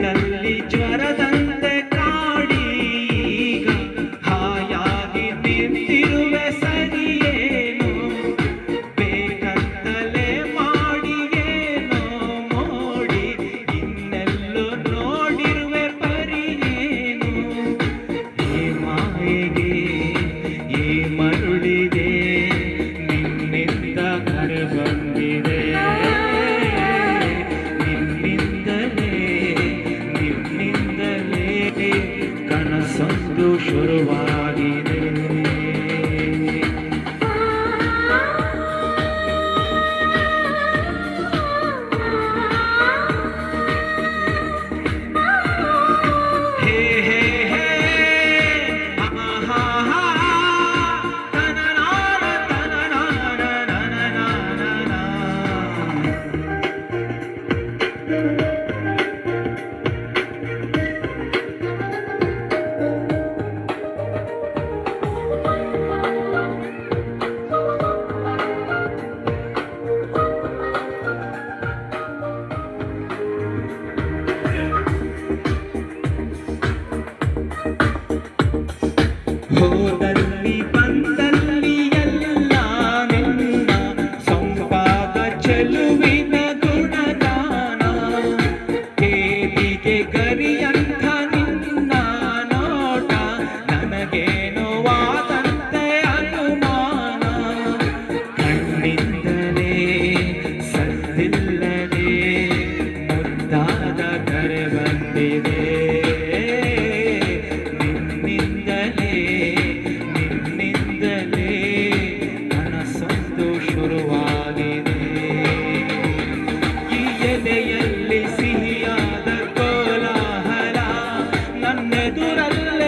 ಮೆದುಳಲ್ಲಿ ಜ್ವರದಂತೆ ಕಾಡಿ ಹಾಯಾಗಿ ನಿಂತಿರು ಸಂತೋಷವಾಗಿ ಶುರುವಾಗಿದೆ. ಈ ಎದೆಯಲ್ಲಿ ಸಿಹಿಯಾದ ಕೋಲಾಹಲ ನನ್ನೆದುರಲ್ಲೇ